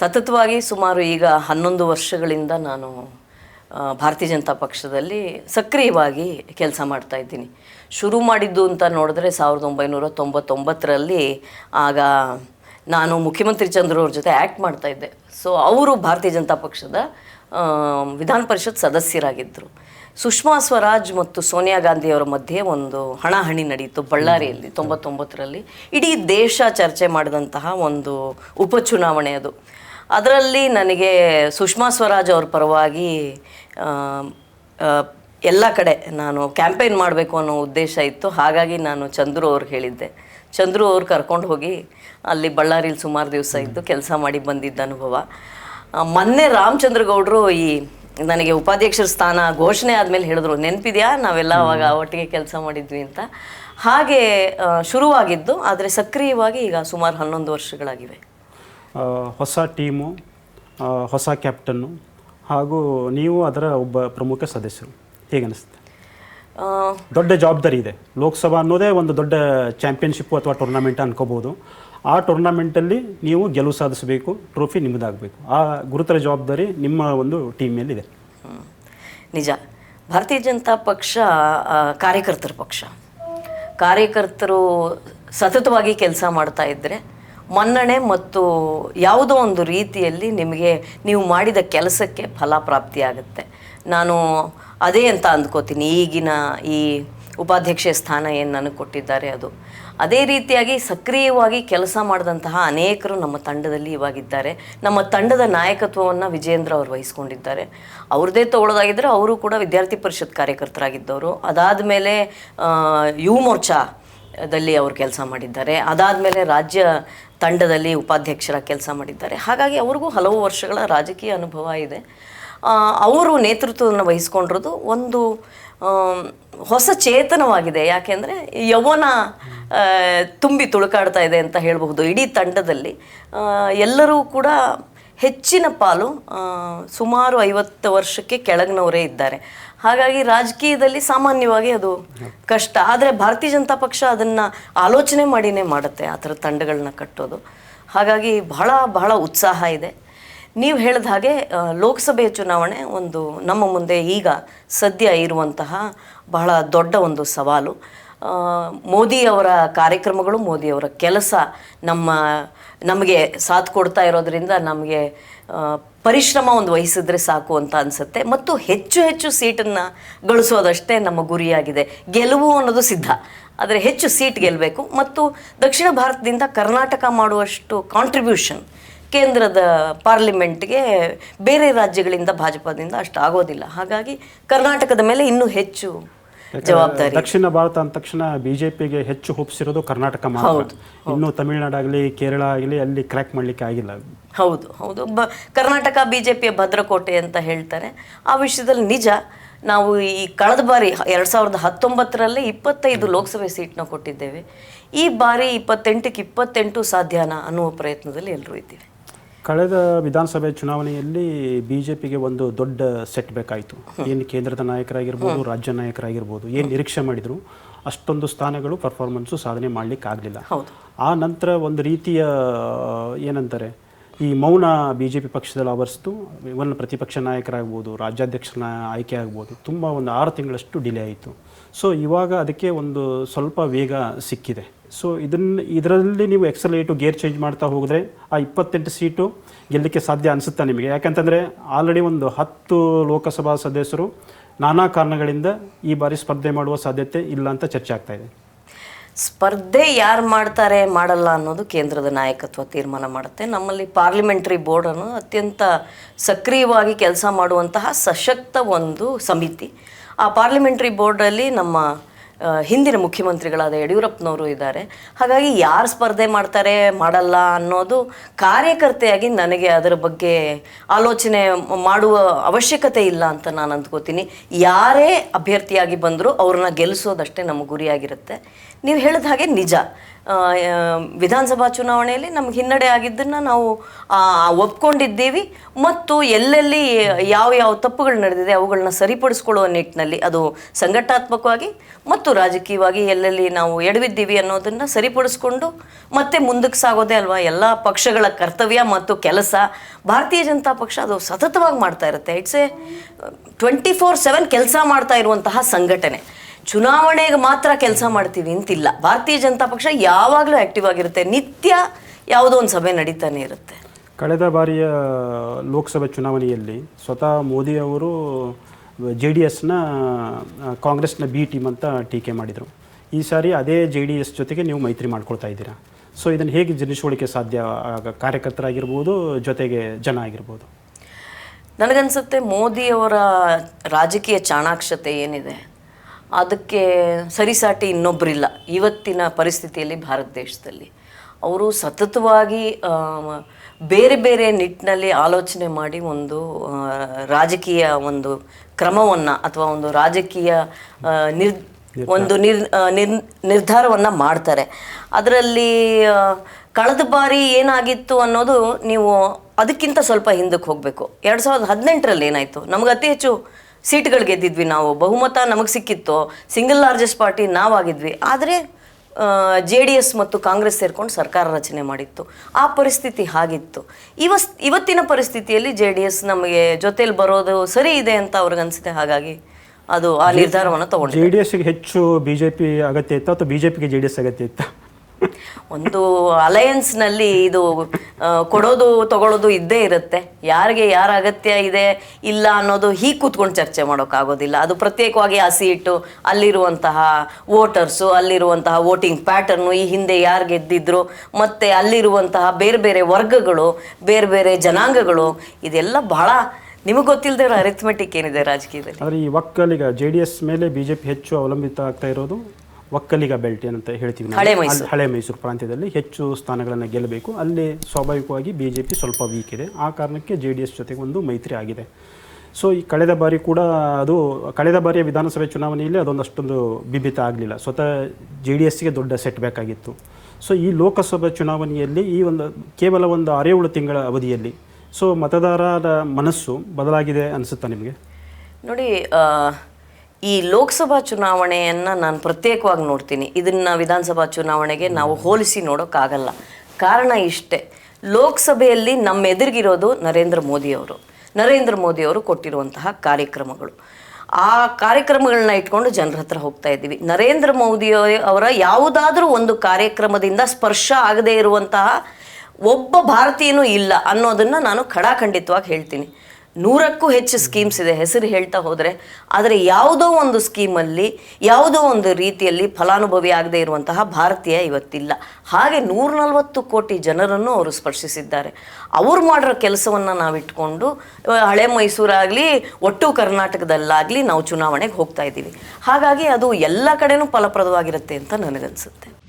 ಸತತವಾಗಿ ಸುಮಾರು ಈಗ ಹನ್ನೊಂದು ವರ್ಷಗಳಿಂದ ನಾನು ಭಾರತೀಯ ಜನತಾ ಪಕ್ಷದಲ್ಲಿ ಸಕ್ರಿಯವಾಗಿ ಕೆಲಸ ಮಾಡ್ತಾ ಇದ್ದೀನಿ. ಶುರು ಮಾಡಿದ್ದು ಅಂತ ನೋಡಿದ್ರೆ ಸಾವಿರದ ಒಂಬೈನೂರ ತೊಂಬತ್ತೊಂಬತ್ತರಲ್ಲಿ ಆಗ ನಾನು ಮುಖ್ಯಮಂತ್ರಿ ಚಂದ್ರ ಅವ್ರ ಜೊತೆ ಆ್ಯಕ್ಟ್ ಮಾಡ್ತಾ ಇದ್ದೆ. ಸೊ ಅವರು ಭಾರತೀಯ ಜನತಾ ಪಕ್ಷದ ವಿಧಾನ ಪರಿಷತ್ ಸದಸ್ಯರಾಗಿದ್ದರು. ಸುಷ್ಮಾ ಸ್ವರಾಜ್ ಮತ್ತು ಸೋನಿಯಾ ಗಾಂಧಿಯವರ ಮಧ್ಯೆ ಒಂದು ಹಣಾಹಣಿ ನಡೆಯಿತು ಬಳ್ಳಾರಿಯಲ್ಲಿ ತೊಂಬತ್ತೊಂಬತ್ತರಲ್ಲಿ. ಇಡೀ ದೇಶ ಚರ್ಚೆ ಮಾಡಿದಂತಹ ಒಂದು ಉಪಚುನಾವಣೆ ಅದು. ಅದರಲ್ಲಿ ನನಗೆ ಸುಷ್ಮಾ ಸ್ವರಾಜ್ ಅವ್ರ ಪರವಾಗಿ ಎಲ್ಲ ಕಡೆ ನಾನು ಕ್ಯಾಂಪೇನ್ ಮಾಡಬೇಕು ಅನ್ನೋ ಉದ್ದೇಶ ಇತ್ತು. ಹಾಗಾಗಿ ನಾನು ಚಂದ್ರು ಅವ್ರಿಗೆ ಹೇಳಿದ್ದೆ. ಚಂದ್ರು ಅವ್ರು ಕರ್ಕೊಂಡು ಹೋಗಿ ಅಲ್ಲಿ ಬಳ್ಳಾರಿಲಿ ಸುಮಾರು ದಿವಸ ಇದ್ದು ಕೆಲಸ ಮಾಡಿ ಬಂದಿದ್ದ ಅನುಭವ. ಮೊನ್ನೆ ರಾಮಚಂದ್ರಗೌಡರು ಈ ನನಗೆ ಉಪಾಧ್ಯಕ್ಷರ ಸ್ಥಾನ ಘೋಷಣೆ ಆದಮೇಲೆ ಹೇಳಿದ್ರು, ನೆನಪಿದೆಯಾ? ನಾವೆಲ್ಲ ಅವಾಗ ಒಟ್ಟಿಗೆ ಕೆಲಸ ಮಾಡಿದ್ವಿ ಅಂತ. ಹಾಗೆ ಶುರುವಾಗಿದ್ದು, ಆದರೆ ಸಕ್ರಿಯವಾಗಿ ಈಗ ಸುಮಾರು ಹನ್ನೊಂದು ವರ್ಷಗಳಾಗಿವೆ. ಹೊಸ ಟೀಮು ಹೊಸ ಕ್ಯಾಪ್ಟನ್ನು ಹಾಗೂ ನೀವು ಅದರ ಒಬ್ಬ ಪ್ರಮುಖ ಸದಸ್ಯರು. ಹೇಗೆ ಅನಿಸುತ್ತೆ? ದೊಡ್ಡ ಜವಾಬ್ದಾರಿ ಇದೆ. ಲೋಕಸಭಾ ಅನ್ನೋದೇ ಒಂದು ದೊಡ್ಡ ಚಾಂಪಿಯನ್ಶಿಪ್ಪು ಅಥವಾ ಟೂರ್ನಮೆಂಟ್ ಅನ್ಕೋಬೋದು. ಆ ಟೂರ್ನಮೆಂಟಲ್ಲಿ ನೀವು ಗೆಲುವು ಸಾಧಿಸಬೇಕು ಟ್ರೋಫಿ ನಿಮ್ಮದಾಗಬೇಕು. ಆ ಗುರುತರ ಜವಾಬ್ದಾರಿ ನಿಮ್ಮ ಒಂದು ಟೀಮ್ ಮೇಲಿದೆ. ನಿಜ. ಭಾರತೀಯ ಜನತಾ ಪಕ್ಷ ಕಾರ್ಯಕರ್ತರ ಪಕ್ಷ. ಕಾರ್ಯಕರ್ತರು ಸತತವಾಗಿ ಕೆಲಸ ಮಾಡ್ತಾ ಇದ್ದರೆ ಮನ್ನಣೆ ಮತ್ತು ಯಾವುದೋ ಒಂದು ರೀತಿಯಲ್ಲಿ ನಿಮಗೆ ನೀವು ಮಾಡಿದ ಕೆಲಸಕ್ಕೆ ಫಲ ಪ್ರಾಪ್ತಿಯಾಗುತ್ತೆ. ನಾನು ಅದೇ ಅಂತ ಅಂದ್ಕೋತೀನಿ, ಈಗಿನ ಈ ಉಪಾಧ್ಯಕ್ಷೆ ಸ್ಥಾನ ಏನು ನನಗೆ ಕೊಟ್ಟಿದ್ದಾರೆ ಅದು. ಅದೇ ರೀತಿಯಾಗಿ ಸಕ್ರಿಯವಾಗಿ ಕೆಲಸ ಮಾಡಿದಂತಹ ಅನೇಕರು ನಮ್ಮ ತಂಡದಲ್ಲಿ ಇವಾಗಿದ್ದಾರೆ. ನಮ್ಮ ತಂಡದ ನಾಯಕತ್ವವನ್ನು ವಿಜೇಂದ್ರ ಅವರು ವಹಿಸ್ಕೊಂಡಿದ್ದಾರೆ. ಅವ್ರದ್ದೇ ತಗೊಳ್ಳೋದಾಗಿದ್ದರೆ ಅವರು ಕೂಡ ವಿದ್ಯಾರ್ಥಿ ಪರಿಷತ್ ಕಾರ್ಯಕರ್ತರಾಗಿದ್ದವರು. ಅದಾದ ಮೇಲೆ ಯುವ ಮೋರ್ಚಾ ದಲ್ಲಿ ಅವರು ಕೆಲಸ ಮಾಡಿದ್ದಾರೆ. ಅದಾದಮೇಲೆ ರಾಜ್ಯ ತಂಡದಲ್ಲಿ ಉಪಾಧ್ಯಕ್ಷರ ಕೆಲಸ ಮಾಡಿದ್ದಾರೆ. ಹಾಗಾಗಿ ಅವ್ರಿಗೂ ಹಲವು ವರ್ಷಗಳ ರಾಜಕೀಯ ಅನುಭವ ಇದೆ. ಅವರು ನೇತೃತ್ವವನ್ನು ವಹಿಸ್ಕೊಂಡಿರೋದು ಒಂದು ಹೊಸ ಚೇತನವಾಗಿದೆ. ಯಾಕೆಂದರೆ ಯೌವನ ತುಂಬಿ ತುಳುಕಾಡ್ತಾ ಇದೆ ಅಂತ ಹೇಳಬಹುದು. ಇಡೀ ತಂಡದಲ್ಲಿ ಎಲ್ಲರೂ ಕೂಡ ಹೆಚ್ಚಿನ ಪಾಲು ಸುಮಾರು ಐವತ್ತು ವರ್ಷಕ್ಕೆ ಕೆಳಗಿನವರೇ ಇದ್ದಾರೆ. ಹಾಗಾಗಿ ರಾಜಕೀಯದಲ್ಲಿ ಸಾಮಾನ್ಯವಾಗಿ ಅದು ಕಷ್ಟ. ಆದರೆ ಭಾರತೀಯ ಜನತಾ ಪಕ್ಷ ಅದನ್ನು ಆಲೋಚನೆ ಮಾಡಿನೇ ಮಾಡುತ್ತೆ, ಆ ಥರ ತಂಡಗಳನ್ನ ಕಟ್ಟೋದು. ಹಾಗಾಗಿ ಬಹಳ ಬಹಳ ಉತ್ಸಾಹ ಇದೆ. ನೀವು ಹೇಳಿದ ಹಾಗೆ ಲೋಕಸಭೆ ಚುನಾವಣೆ ಒಂದು ನಮ್ಮ ಮುಂದೆ ಈಗ ಸದ್ಯ ಇರುವಂತಹ ಬಹಳ ದೊಡ್ಡ ಒಂದು ಸವಾಲು. ಮೋದಿಯವರ ಕಾರ್ಯಕ್ರಮಗಳು ಮೋದಿಯವರ ಕೆಲಸ ನಮ್ಮ, ನಮಗೆ ಸಾಥ್ ಕೊಡ್ತಾ ಇರೋದ್ರಿಂದ ನಮಗೆ ಪರಿಶ್ರಮ ಒಂದು ವಹಿಸಿದ್ರೆ ಸಾಕು ಅಂತ ಅನಿಸುತ್ತೆ. ಮತ್ತು ಹೆಚ್ಚು ಹೆಚ್ಚು ಸೀಟನ್ನು ಗಳಿಸೋದಷ್ಟೇ ನಮ್ಮ ಗುರಿಯಾಗಿದೆ. ಗೆಲುವು ಅನ್ನೋದು ಸಿದ್ಧ. ಆದರೆ ಹೆಚ್ಚು ಸೀಟ್ ಗೆಲ್ಲಬೇಕು ಮತ್ತು ದಕ್ಷಿಣ ಭಾರತದಿಂದ ಕರ್ನಾಟಕ ಮಾಡುವಷ್ಟು ಕಾಂಟ್ರಿಬ್ಯೂಷನ್ ಕೇಂದ್ರದ ಪಾರ್ಲಿಮೆಂಟ್ಗೆ ಬೇರೆ ರಾಜ್ಯಗಳಿಂದ ಭಾಜಪದಿಂದ ಅಷ್ಟು ಆಗೋದಿಲ್ಲ. ಹಾಗಾಗಿ ಕರ್ನಾಟಕದ ಮೇಲೆ ಇನ್ನೂ ಹೆಚ್ಚು ಜವಾಬ್ದಾರಿ. ದಕ್ಷಿಣ ಭಾರತ ಅಂದ ತಕ್ಷಣ ಬಿಜೆಪಿಗೆ ಹೆಚ್ಚು ಹೋಪ್ಸಿರೋದು ಕರ್ನಾಟಕ ಮಾತ್ರ. ಇನ್ನು ತಮಿಳುನಾಡಾಗಲಿ ಕೇರಳ ಆಗಲಿ ಅಲ್ಲಿ ಕ್ರ್ಯಾಕ್ ಮಾಡಲಿಕ್ಕೆ ಆಗಿಲ್ಲ. ಹೌದು ಹೌದು. ಬ ಕರ್ನಾಟಕ ಬಿಜೆಪಿಯ ಭದ್ರಕೋಟೆ ಅಂತ ಹೇಳ್ತಾರೆ. ಆ ವಿಷಯದಲ್ಲಿ ನಿಜ ನಾವು ಈ ಕಳೆದ ಬಾರಿ ಎರಡು ಸಾವಿರದ ಹತ್ತೊಂಬತ್ತರಲ್ಲೇ ಇಪ್ಪತ್ತೈದು ಲೋಕಸಭೆ ಸೀಟ್ನ ಕೊಟ್ಟಿದ್ದೇವೆ. ಈ ಬಾರಿ ಇಪ್ಪತ್ತೆಂಟಕ್ಕೆ ಇಪ್ಪತ್ತೆಂಟು ಸಾಧ್ಯನಾ ಅನ್ನುವ ಪ್ರಯತ್ನದಲ್ಲಿ ಎಲ್ಲರೂ ಇದ್ದೀವಿ. ಕಳೆದ ವಿಧಾನಸಭೆ ಚುನಾವಣೆಯಲ್ಲಿ ಬಿಜೆಪಿಗೆ ಒಂದು ದೊಡ್ಡ ಸೆಟ್ ಬೇಕಾಯಿತು. ಏನು ಕೇಂದ್ರದ ನಾಯಕರಾಗಿರ್ಬೋದು ರಾಜ್ಯ ನಾಯಕರಾಗಿರ್ಬೋದು ಏನು ನಿರೀಕ್ಷೆ ಮಾಡಿದ್ರು ಅಷ್ಟೊಂದು ಸ್ಥಾನಗಳು ಪರ್ಫಾರ್ಮೆನ್ಸು ಸಾಧನೆ ಮಾಡಲಿಕ್ಕೆ ಆಗಲಿಲ್ಲ. ಆ ನಂತರ ಒಂದು ರೀತಿಯ ಏನಂತಾರೆ ಈ ಮೌನ ಬಿ ಜೆ ಪಿ ಪಕ್ಷದಲ್ಲಿ ಆವರಿಸ್ತು. ಇವನ್ ಪ್ರತಿಪಕ್ಷ ನಾಯಕರಾಗ್ಬೋದು ರಾಜ್ಯಾಧ್ಯಕ್ಷನ ಆಯ್ಕೆ ಆಗ್ಬೋದು ತುಂಬ ಒಂದು ಆರು ತಿಂಗಳಷ್ಟು ಡಿಲೇ ಆಯಿತು. ಸೊ ಇವಾಗ ಅದಕ್ಕೆ ಒಂದು ಸ್ವಲ್ಪ ವೇಗ ಸಿಕ್ಕಿದೆ. ಸೊ ಇದನ್ನ, ಇದರಲ್ಲಿ ನೀವು ಎಕ್ಸಲೇಟು ಗೇರ್ ಚೇಂಜ್ ಮಾಡ್ತಾ ಹೋದರೆ ಆ ಇಪ್ಪತ್ತೆಂಟು ಸೀಟು ಗೆಲ್ಲಕ್ಕೆ ಸಾಧ್ಯ ಅನಿಸುತ್ತಾ ನಿಮಗೆ? ಯಾಕಂತಂದರೆ ಆಲ್ರೆಡಿ ಒಂದು ಹತ್ತು ಲೋಕಸಭಾ ಸದಸ್ಯರು ನಾನಾ ಕಾರಣಗಳಿಂದ ಈ ಬಾರಿ ಸ್ಪರ್ಧೆ ಮಾಡುವ ಸಾಧ್ಯತೆ ಇಲ್ಲ ಅಂತ ಚರ್ಚೆ ಆಗ್ತಾ ಇದೆ. ಸ್ಪರ್ಧೆ ಯಾರು ಮಾಡ್ತಾರೆ, ಮಾಡಲ್ಲ ಅನ್ನೋದು ಕೇಂದ್ರದ ನಾಯಕತ್ವ ತೀರ್ಮಾನ ಮಾಡುತ್ತೆ. ನಮ್ಮಲ್ಲಿ ಪಾರ್ಲಿಮೆಂಟರಿ ಬೋರ್ಡ್ ಅನ್ನು ಅತ್ಯಂತ ಸಕ್ರಿಯವಾಗಿ ಕೆಲಸ ಮಾಡುವಂತಹ ಸಶಕ್ತ ಒಂದು ಸಮಿತಿ. ಆ ಪಾರ್ಲಿಮೆಂಟರಿ ಬೋರ್ಡಲ್ಲಿ ನಮ್ಮ ಹಿಂದಿನ ಮುಖ್ಯಮಂತ್ರಿಗಳಾದ ಯಡಿಯೂರಪ್ಪನವರು ಇದ್ದಾರೆ. ಹಾಗಾಗಿ ಯಾರು ಸ್ಪರ್ಧೆ ಮಾಡ್ತಾರೆ, ಮಾಡಲ್ಲ ಅನ್ನೋದು ಕಾರ್ಯಕರ್ತೆಯಾಗಿ ನನಗೆ ಅದರ ಬಗ್ಗೆ ಆಲೋಚನೆ ಮಾಡುವ ಅವಶ್ಯಕತೆ ಇಲ್ಲ ಅಂತ ನಾನು ಅಂದ್ಕೋತೀನಿ. ಯಾರೇ ಅಭ್ಯರ್ಥಿಯಾಗಿ ಬಂದರೂ ಅವ್ರನ್ನ ಗೆಲ್ಲಿಸೋದಷ್ಟೇ ನಮ್ಮ ಗುರಿಯಾಗಿರುತ್ತೆ. ನೀವು ಹೇಳಿದ ಹಾಗೆ ನಿಜ. ವಿಧಾನಸಭಾ ಚುನಾವಣೆಯಲ್ಲಿ ನಮ್ಗೆ ಹಿನ್ನಡೆ ಆಗಿದ್ದನ್ನು ನಾವು ಒಪ್ಕೊಂಡಿದ್ದೀವಿ. ಮತ್ತು ಎಲ್ಲೆಲ್ಲಿ ಯಾವ ಯಾವ ತಪ್ಪುಗಳು ನಡೆದಿದೆ ಅವುಗಳನ್ನ ಸರಿಪಡಿಸ್ಕೊಳ್ಳುವ ನಿಟ್ಟಿನಲ್ಲಿ ಅದು ಸಂಘಟನಾತ್ಮಕವಾಗಿ ಮತ್ತು ರಾಜಕೀಯವಾಗಿ ಎಲ್ಲೆಲ್ಲಿ ನಾವು ಎಡವಿದ್ದೀವಿ ಅನ್ನೋದನ್ನು ಸರಿಪಡಿಸ್ಕೊಂಡು ಮತ್ತೆ ಮುಂದಕ್ಕೆ ಸಾಗೋದೇ ಅಲ್ವಾ? ಎಲ್ಲ ಪಕ್ಷಗಳ ಕರ್ತವ್ಯ ಮತ್ತು ಕೆಲಸ. ಭಾರತೀಯ ಜನತಾ ಪಕ್ಷ ಅದು ಸತತವಾಗಿ ಮಾಡ್ತಾ ಇರುತ್ತೆ. It's a twenty four seven ಕೆಲಸ ಮಾಡ್ತಾ ಇರುವಂತಹ ಸಂಘಟನೆ. ಚುನಾವಣೆಗೆ ಮಾತ್ರ ಕೆಲಸ ಮಾಡ್ತೀವಿ ಅಂತಿಲ್ಲ. ಭಾರತೀಯ ಜನತಾ ಪಕ್ಷ ಯಾವಾಗಲೂ ಆ್ಯಕ್ಟಿವ್ ಆಗಿರುತ್ತೆ. ನಿತ್ಯ ಯಾವುದೋ ಒಂದು ಸಭೆ ನಡೀತಾನೆ ಇರುತ್ತೆ. ಕಳೆದ ಬಾರಿಯ ಲೋಕಸಭೆ ಚುನಾವಣೆಯಲ್ಲಿ ಸ್ವತಃ ಮೋದಿ ಅವರು ಜೆ ಡಿ ಎಸ್ನ ಕಾಂಗ್ರೆಸ್ನ ಬಿ ಟೀಮ್ ಅಂತ ಟೀಕೆ ಮಾಡಿದರು. ಈ ಸಾರಿ ಅದೇ ಜೆ ಡಿ ಎಸ್ ಜೊತೆಗೆ ನೀವು ಮೈತ್ರಿ ಮಾಡ್ಕೊಳ್ತಾ ಇದ್ದೀರಾ? ಸೊ ಇದನ್ನು ಹೇಗೆ ಜನಿಸ್ಕೊಳ್ಳಿಕ್ಕೆ ಸಾಧ್ಯ? ಆಗ ಕಾರ್ಯಕರ್ತರಾಗಿರ್ಬೋದು ಜೊತೆಗೆ ಜನ ಆಗಿರ್ಬೋದು. ನನಗನ್ಸುತ್ತೆ ಮೋದಿಯವರ ರಾಜಕೀಯ ಚಾಣಾಕ್ಷತೆ ಏನಿದೆ? ಅದಕ್ಕೆ ಸರಿಸಾಟಿ ಇನ್ನೊಬ್ಬರಿಲ್ಲ ಇವತ್ತಿನ ಪರಿಸ್ಥಿತಿಯಲ್ಲಿ ಭಾರತ ದೇಶದಲ್ಲಿ. ಅವರು ಸತತವಾಗಿ ಬೇರೆ ಬೇರೆ ನಿಟ್ಟಿನಲ್ಲಿ ಆಲೋಚನೆ ಮಾಡಿ ಒಂದು ರಾಜಕೀಯ ಒಂದು ಕ್ರಮವನ್ನು ಅಥವಾ ಒಂದು ರಾಜಕೀಯ ನಿರ್ ಒಂದು ನಿರ್ ನಿರ್ ನಿರ್ಧಾರವನ್ನು ಮಾಡ್ತಾರೆ. ಅದರಲ್ಲಿ ಕಳೆದ ಬಾರಿ ಏನಾಗಿತ್ತು ಅನ್ನೋದು ನೀವು ಅದಕ್ಕಿಂತ ಸ್ವಲ್ಪ ಹಿಂದಕ್ಕೆ ಹೋಗಬೇಕು. ಎರಡು ಸಾವಿರದ ಹದಿನೆಂಟರಲ್ಲಿ ಏನಾಯಿತು? ನಮಗೆ ಅತಿ ಹೆಚ್ಚು ಸೀಟ್ಗಳು ಗೆದ್ದಿದ್ವಿ ನಾವು. ಬಹುಮತ ನಮಗೆ ಸಿಕ್ಕಿತ್ತು. ಸಿಂಗಲ್ ಲಾರ್ಜೆಸ್ಟ್ ಪಾರ್ಟಿ ನಾವಾಗಿದ್ವಿ. ಆದರೆ ಜೆ ಡಿ ಎಸ್ ಮತ್ತು ಕಾಂಗ್ರೆಸ್ ಸೇರ್ಕೊಂಡು ಸರ್ಕಾರ ರಚನೆ ಮಾಡಿತ್ತು. ಆ ಪರಿಸ್ಥಿತಿ ಹಾಗಿತ್ತು. ಇವಸ್, ಇವತ್ತಿನ ಪರಿಸ್ಥಿತಿಯಲ್ಲಿ ಜೆ ಡಿ ಎಸ್ ನಮಗೆ ಜೊತೆಯಲ್ಲಿ ಬರೋದು ಸರಿ ಇದೆ ಅಂತ ಅವ್ರಿಗನ್ಸುತ್ತೆ ಹಾಗಾಗಿ ಅದು ಆ ನಿರ್ಧಾರವನ್ನು ತಗೊಂಡು ಜೆ ಡಿ ಎಸ್ಗೆ ಹೆಚ್ಚು ಬಿ ಜೆ ಪಿ ಅಗತ್ಯ ಇತ್ತು ಅಥವಾ ಬಿ ಜೆ ಪಿಗೆ ಜೆ ಡಿ ಎಸ್ ಅಗತ್ಯ ಇತ್ತು? ಒಂದು ಅಲಯನ್ಸ್ನಲ್ಲಿ ಇದು ಕೊಡೋದು ತಗೊಳ್ಳೋದು ಇದ್ದೇ ಇರುತ್ತೆ. ಯಾರಿಗೆ ಯಾರ ಅಗತ್ಯ ಇದೆ, ಇಲ್ಲ ಅನ್ನೋದು ಹೀಗೆ ಕೂತ್ಕೊಂಡು ಚರ್ಚೆ ಮಾಡೋಕ್ಕಾಗೋದಿಲ್ಲ. ಅದು ಪ್ರತ್ಯೇಕವಾಗಿ ಆ ಸೀಟು ಅಲ್ಲಿರುವಂತಹ ವೋಟರ್ಸು, ಅಲ್ಲಿರುವಂತಹ ವೋಟಿಂಗ್ ಪ್ಯಾಟರ್ನು, ಈ ಹಿಂದೆ ಯಾರು ಗೆದ್ದಿದ್ರು, ಮತ್ತು ಅಲ್ಲಿರುವಂತಹ ಬೇರೆ ಬೇರೆ ವರ್ಗಗಳು, ಬೇರೆ ಬೇರೆ ಜನಾಂಗಗಳು, ಇದೆಲ್ಲ ಬಹಳ ನಿಮಗೆ ಗೊತ್ತಿಲ್ಲದೆ ಅರಿಥಮೆಟಿಕ್ ಏನಿದೆ ರಾಜಕೀಯದಲ್ಲಿ? ಆದರೆ ಈ ಒಕ್ಕಲಿಗ ಜೆ ಎಸ್ ಮೇಲೆ ಬಿ ಜೆ ಪಿ ಹೆಚ್ಚು ಅವಲಂಬಿತ ಆಗ್ತಾ ಇರೋದು ಒಕ್ಕಲಿಗ ಬೆಲ್ಟ್ ಏನಂತ ಹೇಳ್ತೀವಿ ನಾವು. ಹಳೆ ಅಲ್ಲಿ ಹಳೆ ಮೈಸೂರು ಪ್ರಾಂತ್ಯದಲ್ಲಿ ಹೆಚ್ಚು ಸ್ಥಾನಗಳನ್ನು ಗೆಲ್ಲಬೇಕು ಅಲ್ಲಿ ಸ್ವಾಭಾವಿಕವಾಗಿ ಬಿ ಜೆ ಪಿ ಸ್ವಲ್ಪ ವೀಕ್ ಇದೆ. ಆ ಕಾರಣಕ್ಕೆ ಜೆ ಡಿ ಎಸ್ ಜೊತೆಗೆ ಒಂದು ಮೈತ್ರಿ ಆಗಿದೆ. ಸೊ ಈ ಕಳೆದ ಬಾರಿ ಕೂಡ ಅದು ಕಳೆದ ಬಾರಿಯ ವಿಧಾನಸಭೆ ಚುನಾವಣೆಯಲ್ಲಿ ಅದೊಂದಷ್ಟೊಂದು ಬಿಬಿತ ಆಗಲಿಲ್ಲ. ಸ್ವತಃ ಜೆ ಡಿ ಎಸ್ಗೆ ದೊಡ್ಡ ಸೆಟ್ ಬ್ಯಾಕ್ ಆಗಿತ್ತು ಸೊ ಈ ಲೋಕಸಭಾ ಚುನಾವಣೆಯಲ್ಲಿ ಈ ಒಂದು ಕೇವಲ ಒಂದು ಆರೇಳು ತಿಂಗಳ ಅವಧಿಯಲ್ಲಿ. ಸೊ ಮತದಾರರ ಮನಸ್ಸು ಬದಲಾಗಿದೆ ಅನಿಸುತ್ತಾ ನಿಮಗೆ? ನೋಡಿ ಆ, ಈ ಲೋಕಸಭಾ ಚುನಾವಣೆಯನ್ನು ನಾನು ಪ್ರತ್ಯೇಕವಾಗಿ ನೋಡ್ತೀನಿ. ಇದನ್ನು ವಿಧಾನಸಭಾ ಚುನಾವಣೆಗೆ ನಾವು ಹೋಲಿಸಿ ನೋಡೋಕ್ಕಾಗಲ್ಲ ಕಾರಣ ಇಷ್ಟೇ. ಲೋಕಸಭೆಯಲ್ಲಿ ನಮ್ಮ ಎದುರಿಗಿರೋದು ನರೇಂದ್ರ ಮೋದಿಯವರು. ನರೇಂದ್ರ ಮೋದಿಯವರು ಕೊಟ್ಟಿರುವಂತಹ ಕಾರ್ಯಕ್ರಮಗಳು. ಆ ಕಾರ್ಯಕ್ರಮಗಳನ್ನ ಇಟ್ಕೊಂಡು ಜನರ ಹತ್ರ ಹೋಗ್ತಾ ಇದ್ದೀವಿ. ನರೇಂದ್ರ ಮೋದಿ ಅವರ ಯಾವುದಾದ್ರೂ ಒಂದು ಕಾರ್ಯಕ್ರಮದಿಂದ ಸ್ಪರ್ಶ ಆಗದೇ ಇರುವಂತಹ ಒಬ್ಬ ಭಾರತೀಯನೂ ಇಲ್ಲ ಅನ್ನೋದನ್ನು ನಾನು ಖಡಾಖಂಡಿತವಾಗಿ ಹೇಳ್ತೀನಿ. ನೂರಕ್ಕೂ ಹೆಚ್ಚು ಸ್ಕೀಮ್ಸ್ ಇದೆ, ಹೆಸರು ಹೇಳ್ತಾ ಹೋದರೆ. ಆದರೆ ಯಾವುದೋ ಒಂದು ಸ್ಕೀಮಲ್ಲಿ, ಯಾವುದೋ ಒಂದು ರೀತಿಯಲ್ಲಿ ಫಲಾನುಭವಿ ಆಗದೆ ಇರುವಂತಹ ಭಾರತೀಯ ಇವತ್ತಿಲ್ಲ. ಹಾಗೆ ನೂರ ನಲವತ್ತು ಕೋಟಿ ಜನರನ್ನು ಅವರು ಸ್ಪರ್ಶಿಸಿದ್ದಾರೆ. ಅವರು ಮಾಡಿರೋ ಕೆಲಸವನ್ನು ನಾವು ಇಟ್ಕೊಂಡು ಹಳೆ ಮೈಸೂರಾಗಲಿ, ಒಟ್ಟು ಕರ್ನಾಟಕದಲ್ಲಾಗಲಿ ನಾವು ಚುನಾವಣೆಗೆ ಹೋಗ್ತಾ ಇದ್ದೀವಿ. ಹಾಗಾಗಿ ಅದು ಎಲ್ಲ ಕಡೆನೂ ಫಲಪ್ರದವಾಗಿರುತ್ತೆ ಅಂತ ನನಗನ್ಸುತ್ತೆ.